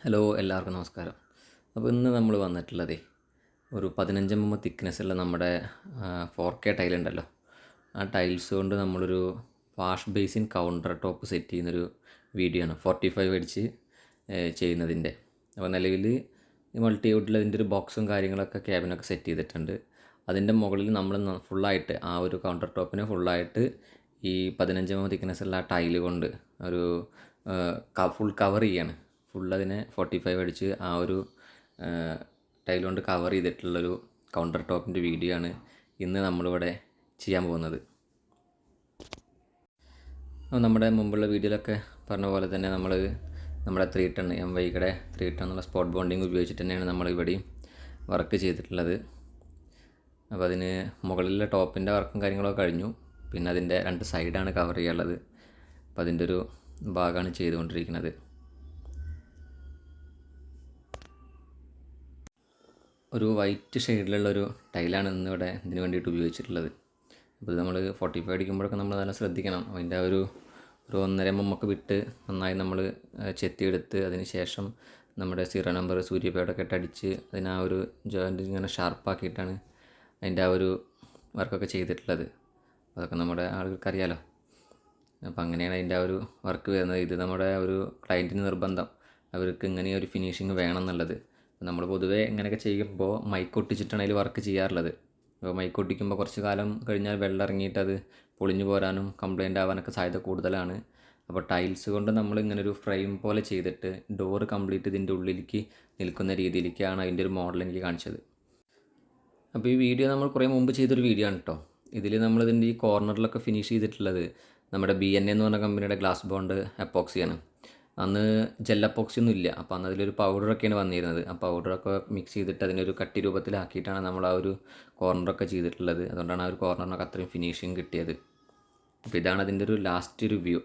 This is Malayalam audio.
ഹലോ എല്ലാവർക്കും നമസ്കാരം. അപ്പോൾ ഇന്ന് നമ്മൾ വന്നിട്ടുള്ളതേ ഒരു പതിനഞ്ച് എം എം തിക്നെസ് ഉള്ള നമ്മുടെ ഫോർ കെ ടൈലുണ്ടല്ലോ ആ ടൈൽസ് കൊണ്ട് നമ്മളൊരു wash basin counter top set ചെയ്യുന്നൊരു വീഡിയോ ആണ്. ഫോർട്ടി ഫൈവ് അടിച്ച് ചെയ്യുന്നതിന്റെ. അപ്പോൾ നിലവിൽ മൾട്ടി വുഡിൽ അതിന്റെ ഒരു ബോക്സും കാര്യങ്ങളൊക്കെ ക്യാബിനൊക്കെ സെറ്റ് ചെയ്തിട്ടുണ്ട്. അതിന്റെ മുകളിൽ നമ്മൾ ഫുള്ളായിട്ട് ആ ഒരു കൗണ്ടർ ടോപ്പിനെ ഫുള്ളായിട്ട് ഈ പതിനഞ്ച് എം തിക്നെസ് ഉള്ള ആ ടൈൽ കൊണ്ട് ഒരു ഫുൾ കവർ ചെയ്യാണ്. ഫുൾ അതിനെ ഫോർട്ടി ഫൈവ് അടിച്ച് ആ ഒരു ടൈൽ കൊണ്ട് കവർ ചെയ്തിട്ടുള്ളൊരു കൗണ്ടർ ടോപ്പിന്റെ വീഡിയോ ആണ് ഇന്ന് നമ്മളിവിടെ ചെയ്യാൻ പോകുന്നത്. നമ്മുടെ മുമ്പുള്ള വീഡിയോയിലൊക്കെ പറഞ്ഞ പോലെ തന്നെ നമ്മൾ നമ്മുടെ ത്രീ ടൺ എം വൈക്കടെ ത്രീ ടൺ എന്നുള്ള സ്പോട്ട് ബോണ്ടിങ് ഉപയോഗിച്ചിട്ട് തന്നെയാണ് നമ്മളിവിടെയും വർക്ക് ചെയ്തിട്ടുള്ളത്. അപ്പോൾ അതിന് മുകളിലെ ടോപ്പിന്റെ വർക്കും കാര്യങ്ങളൊക്കെ കഴിഞ്ഞു. പിന്നെ അതിന്റെ രണ്ട് സൈഡാണ് കവർ ചെയ്യാനുള്ളത്. അപ്പോൾ അതിന്റെ ഒരു ഭാഗമാണ് ചെയ്തുകൊണ്ടിരിക്കുന്നത്. ഒരു വൈറ്റ് ഷെയ്ഡിലുള്ള ഒരു ടൈലാണ് ഇന്ന് ഇവിടെ ഇതിന് വേണ്ടിയിട്ട് ഉപയോഗിച്ചിട്ടുള്ളത്. അപ്പോൾ നമ്മൾ ഫോർട്ടി ഫൈവ് അടിക്കുമ്പോഴൊക്കെ നമ്മൾ നല്ല ശ്രദ്ധിക്കണം. അതിന്റെ ഒരു ഒരു ഒന്നര ഒക്കെ വിട്ട് നന്നായി നമ്മൾ ചെത്തിയെടുത്ത് അതിന് ശേഷം നമ്മുടെ സീറോ നമ്പർ സൂര്യപേടൊക്കെ ഇട്ട് അടിച്ച് അതിന് ആ ഒരു ജോയിന്റ് ഇങ്ങനെ ഷാർപ്പാക്കിയിട്ടാണ് അതിന്റെ ആ ഒരു വർക്കൊക്കെ ചെയ്തിട്ടുള്ളത്. അതൊക്കെ നമ്മുടെ ആളുകൾക്ക് അറിയാലോ അപ്പോൾ അങ്ങനെയാണ് അതിന്റെ ആ ഒരു വർക്ക് വരുന്നത്. ഇത് നമ്മുടെ ഒരു ക്ലയന്റിന് നിർബന്ധം. അവർക്ക് ഇങ്ങനെ ഒരു ഫിനിഷിങ് വേണം എന്നുള്ളത്. നമ്മൾ പൊതുവേ ഇങ്ങനെയൊക്കെ ചെയ്യുമ്പോൾ മൈക്കൊട്ടിച്ചിട്ടാണ് അതിൽ വർക്ക് ചെയ്യാറുള്ളത്. അപ്പോൾ മൈക്കൊട്ടിക്കുമ്പോൾ കുറച്ച് കാലം കഴിഞ്ഞാൽ വെള്ളം ഇറങ്ങിയിട്ട് അത് പൊളിഞ്ഞു പോരാനും കംപ്ലൈന്റ് ആവാനൊക്കെ സാധ്യത കൂടുതലാണ്. അപ്പോൾ ടൈൽസ് കൊണ്ട് നമ്മൾ ഇങ്ങനെ ഒരു ഫ്രെയിം പോലെ ചെയ്തിട്ട് ഡോറ് കംപ്ലീറ്റ് ഇതിന്റെ ഉള്ളിലേക്ക് നിൽക്കുന്ന രീതിയിലേക്കാണ് അതിന്റെ ഒരു മോഡൽ എനിക്ക് കാണിച്ചത്. അപ്പോൾ ഈ വീഡിയോ നമ്മൾ കുറേ മുമ്പ് ചെയ്തൊരു വീഡിയോ ആണ് കേട്ടോ ഇതിൽ നമ്മൾ ഇതിന്റെ ഈ കോർണറിലൊക്കെ ഫിനിഷ് ചെയ്തിട്ടുള്ളത് നമ്മുടെ ബി എൻ എന്ന് പറഞ്ഞ കമ്പനിയുടെ ഗ്ലാസ് ബോണ്ട് എപ്പോക്സിയാണ് അന്ന് ജെല്ലപ്പോക്സി ഇല്ല അപ്പോൾ അന്ന് അതിലൊരു പൗഡറൊക്കെയാണ് വന്നിരുന്നത്. ആ പൗഡറൊക്കെ മിക്സ് ചെയ്തിട്ട് അതിനൊരു കട്ടി രൂപത്തിലാക്കിയിട്ടാണ് നമ്മൾ ആ ഒരു കോർണറൊക്കെ ചെയ്തിട്ടുള്ളത്. അതുകൊണ്ടാണ് ആ ഒരു കോർണറിനൊക്കെ അത്രയും ഫിനിഷിങ് കിട്ടിയത്. അപ്പോൾ ഇതാണ് അതിന്റെ ഒരു ലാസ്റ്റ് റിവ്യൂ വ്യൂ